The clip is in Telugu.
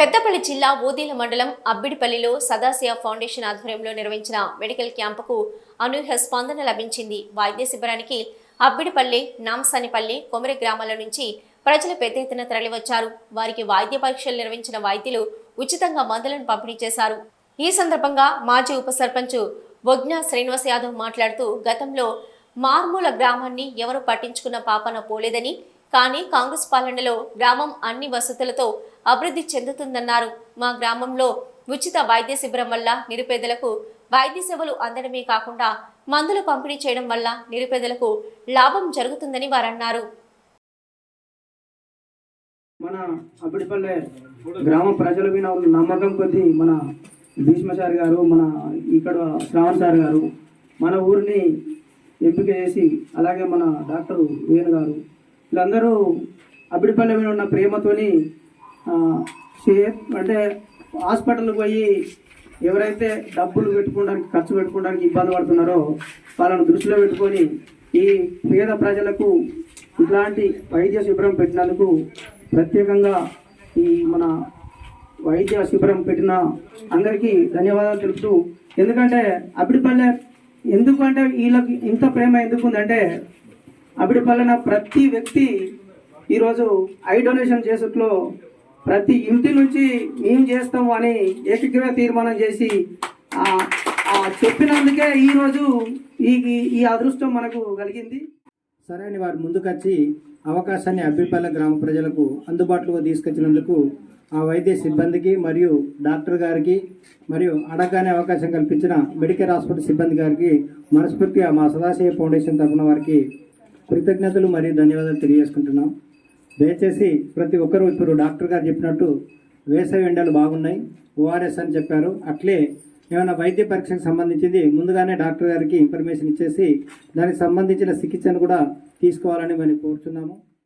పెద్దపల్లి జిల్లా ఊదీల మండలం అబ్బిడిపల్లిలో సదాశివ ఫౌండేషన్ ఆధ్వర్యంలో నిర్వహించిన మెడికల్ క్యాంపుకు అనూహ్య స్పందన లభించింది. వైద్య శిబిరానికి అబ్బిడిపల్లి నాంసానిపల్లి కొమరి గ్రామాల నుంచి ప్రజలు పెద్ద ఎత్తున తరలివచ్చారు. వారికి వైద్య పరీక్షలు నిర్వహించిన వైద్యులు ఉచితంగా మందులను పంపిణీ చేశారు. ఈ సందర్భంగా మాజీ ఉప సర్పంచ్ బొగ్నా శ్రీనివాస్ యాదవ్ మాట్లాడుతూ గతంలో మార్మూల గ్రామాన్ని ఎవరు పట్టించుకున్న పాపన పోలేదని కానీ కాంగ్రెస్ పాలనలో గ్రామం అన్ని వసతులతో అభివృద్ధి చెందుతుందన్నారు. మా గ్రామంలో ఉచిత వైద్య శిబిరం వల్ల నిరుపేదలకు వైద్య సేవలు అందడమే కాకుండా మందులు పంపిణీ చేయడం వల్ల నిరుపేదలకు లాభం జరుగుతుందని వారన్నారు. మన అబ్బడిపల్లె గ్రామ ప్రజల మీద ఉన్న నమ్మకం కొద్దీ మన భీష్మ సార్ గారు మన ఇక్కడ శ్రావణ్ సార్ గారు మన ఊరిని ఎంపిక చేసి అలాగే మన డాక్టర్ వేణు గారు వీళ్ళందరూ అబ్బిడిపల్లె మీద ఉన్న ప్రేమతోని అంటే హాస్పిటల్కి పోయి ఎవరైతే డబ్బులు పెట్టుకోవడానికి ఖర్చు పెట్టుకోవడానికి ఇబ్బంది పడుతున్నారో వాళ్ళని దృష్టిలో పెట్టుకొని ఈ పేద ప్రజలకు ఇట్లాంటి వైద్య శిబిరం పెట్టినందుకు ప్రత్యేకంగా ఈ మన వైద్య శిబిరం పెట్టిన అందరికీ ధన్యవాదాలు తెలుపుతూ ఎందుకంటే అబ్బిడిపల్లె ఎందుకంటే వీళ్ళకి ఇంత ప్రేమ ఎందుకు ఉందంటే వలన ప్రతి వ్యక్తి ఈరోజు ఐ డొనేషన్ చేసుట్లో ప్రతి ఇంటి నుంచి మేము చేస్తాము అని ఏకగ్రీవ తీర్మానం చేసి చెప్పినందుకే ఈరోజు ఈ ఈ- అదృష్టం మనకు కలిగింది. సరే అని వారు ముందుకొచ్చి అవకాశాన్ని అబ్బిపల్ల గ్రామ ప్రజలకు అందుబాటులో తీసుకొచ్చినందుకు ఆ వైద్య సిబ్బందికి మరియు డాక్టర్ గారికి మరియు అడగగానే అవకాశం కల్పించిన మెడికల్ హాస్పిటల్ సిబ్బంది గారికి మనస్ఫూర్తిగా మా సదాశివ ఫౌండేషన్ తరఫున వారికి కృతజ్ఞతలు మరియు ధన్యవాదాలు తెలియజేసుకుంటున్నాం. దయచేసి ప్రతి ఒక్కరూ ఇప్పుడు డాక్టర్ గారు చెప్పినట్టు వేసవి ఎండలు బాగున్నాయి. ఓఆర్ఎస్ అని చెప్పారు. అట్లే ఏమైనా వైద్య పరీక్షకు సంబంధించింది ముందుగానే డాక్టర్ గారికి ఇన్ఫర్మేషన్ ఇచ్చేసి దానికి సంబంధించిన చికిత్సను కూడా తీసుకోవాలని మేము కోరుతున్నాము